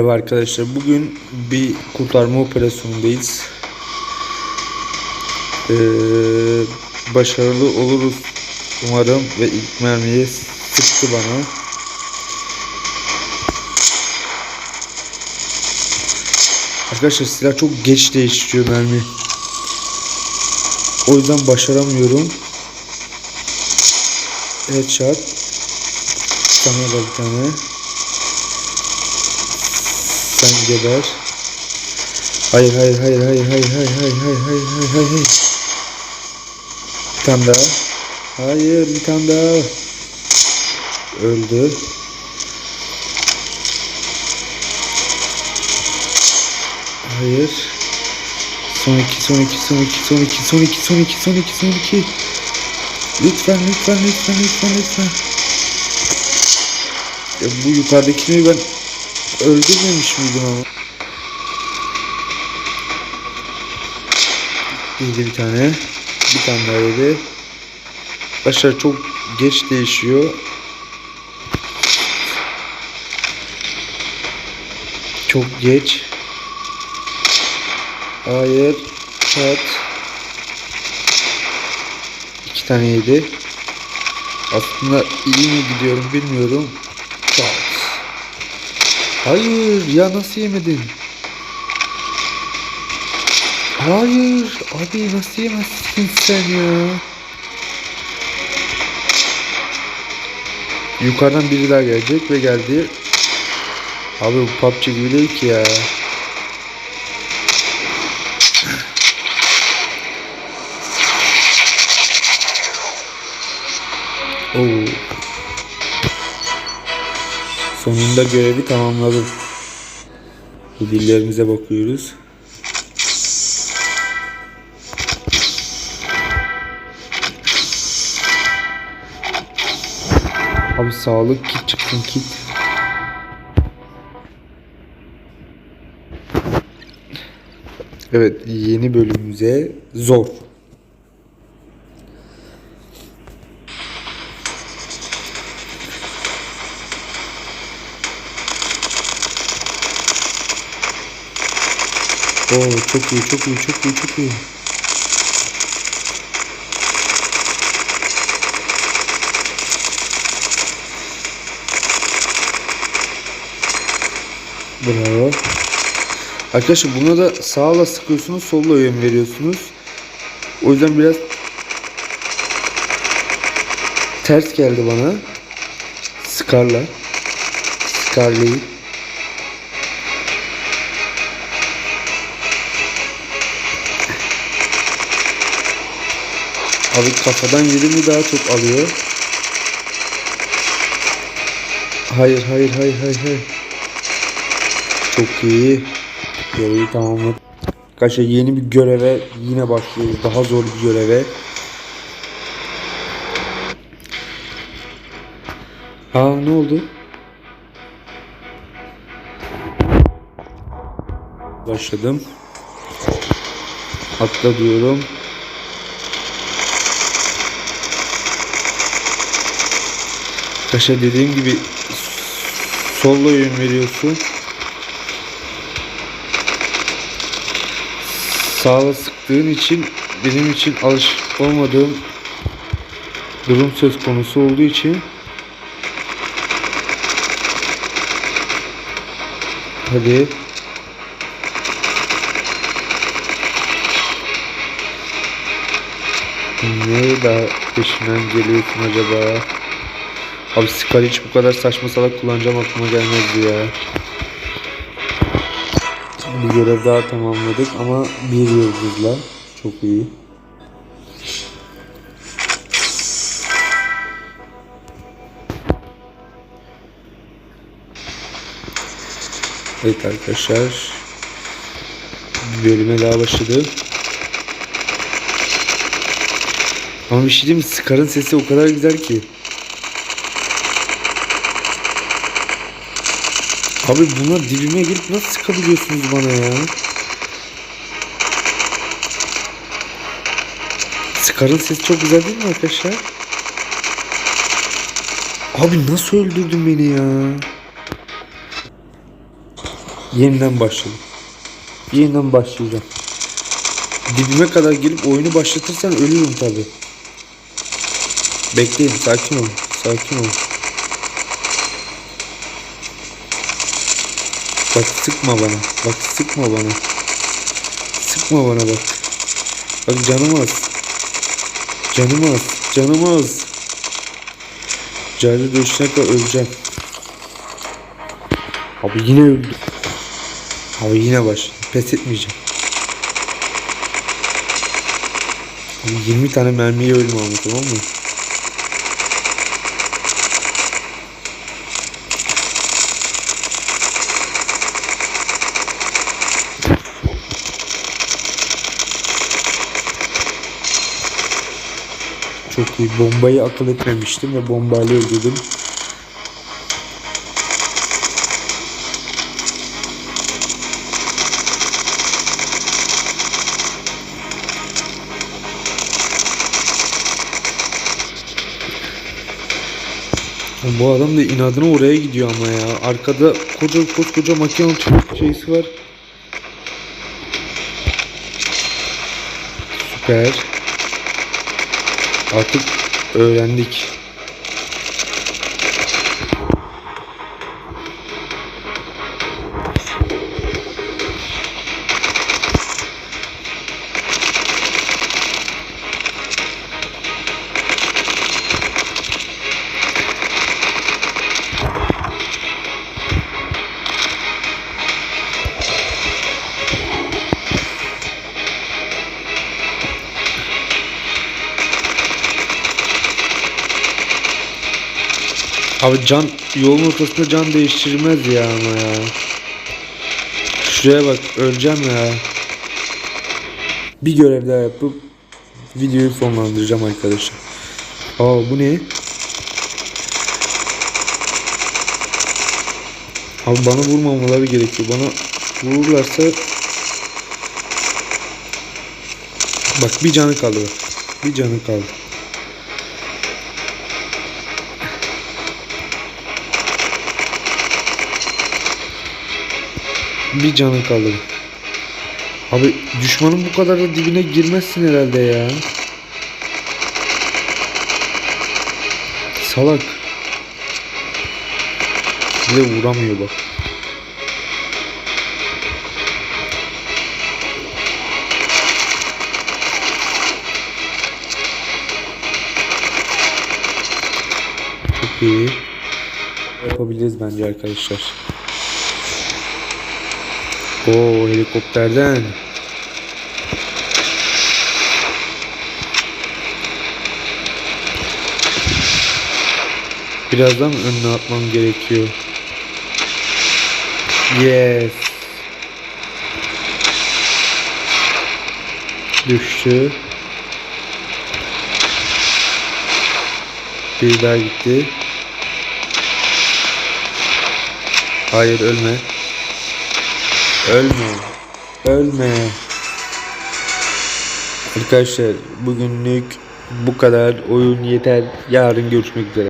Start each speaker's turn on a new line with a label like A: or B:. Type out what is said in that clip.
A: Merhaba arkadaşlar. Bugün bir kurtarma operasyonundayız. Ee, başarılı oluruz umarım ve ilk mermiyi sıktı bana. Arkadaşlar silah çok geç değiştiriyor mermi. O yüzden başaramıyorum. Headshot. Da bir tane. Sen geber. Hayır hayır hayır hayır hayır hayır hayır hayır hayır hayır hayır hayır. Bir tane daha. Hayır bir tane daha. Öldü. Hayır. Son iki, son iki, son iki, son iki, son iki, son iki, son iki, son iki. Lütfen, lütfen, lütfen, lütfen, lütfen. Ya bu yukarıdakini ben öldürmemiş miydim ama? Yedi bir tane. Bir tane daha yedi. Arkadaşlar çok geç değişiyor. Çok geç. Hayır. Çat. İki tane yedi. Aslında iyi mi gidiyorum bilmiyorum. Hayır ya nasıl yemedin? Hayır abi nasıl yemezsin sen ya? Yukarıdan biri daha gelecek ve geldi. Abi bu PUBG gibi değil ki ya. Oo. Sonunda görevi tamamladım. Ödüllerimize bakıyoruz. Abi sağlık kit çıksın kit. Evet yeni bölümümüze zor. Oo çok iyi çok iyi çok iyi çok iyi. Bravo. Arkadaşlar buna da sağla sıkıyorsunuz solla yön veriyorsunuz. O yüzden biraz ters geldi bana. Scar'la. Scar'layı. Abi kafadan yedi mi daha çok alıyor. Hayır hayır hayır hayır hayır. Çok iyi. Görevi tamamladık. Arkadaşlar yeni bir göreve yine başlıyoruz. Daha zor bir göreve. Aa ne oldu? Başladım. Atla diyorum. Arkadaşlar dediğim gibi solla yön veriyorsun. Sağla sıktığın için benim için alışık olmadığım durum söz konusu olduğu için Hadi. Niye daha peşinden geliyorsun acaba? Abi Scar hiç bu kadar saçma salak kullanacağım aklıma gelmezdi ya. Bir görev daha tamamladık ama bir yıldızla. Çok iyi. Evet arkadaşlar. Bölüme daha başladı. Ama bir şey diyeyim? Scar'ın sesi o kadar güzel ki. Abi bunlar dibime girip nasıl sıkabiliyorsunuz bana ya? Scar'ın sesi çok güzel değil mi arkadaşlar? Abi nasıl öldürdün beni ya? Yeniden başladım. Yeniden başlayacağım. Dibime kadar gelip oyunu başlatırsan ölürüm tabi. Bekleyin sakin olun. Sakin olun. Bak sıkma bana. Bak sıkma bana. Sıkma bana bak. Bak canım az. Canım az. Canım az. Cahil kadar öleceğim. Abi yine öldüm. Abi yine baş. Pes etmeyeceğim. Abi 20 tane mermiye ölüm ama tamam mı? Çok iyi. Bombayı akıl etmemiştim ve bombayla öldürdüm. Bu adam da inadına oraya gidiyor ama ya. Arkada koca koskoca makine tüfek şeysi var. Süper. Artık öğrendik. Abi can yolun ortasında can değiştirmez ya ama ya. Şuraya bak öleceğim ya. Bir görev daha yapıp videoyu sonlandıracağım arkadaşlar. Aa bu ne? Abi bana vurmamaları gerekiyor. Bana vururlarsa Bak bir canı kaldı. Bir canı kaldı. Bir canı kaldı. Abi düşmanın bu kadar da dibine girmezsin herhalde ya. Salak. Bir de vuramıyor bak. Çok iyi. Yapabiliriz bence arkadaşlar. Oo helikopterden. Birazdan önüne atmam gerekiyor. Yes. Düştü. Bir daha gitti. Hayır ölme. Ölme. Ölme. Arkadaşlar bugünlük bu kadar oyun yeter. Yarın görüşmek üzere.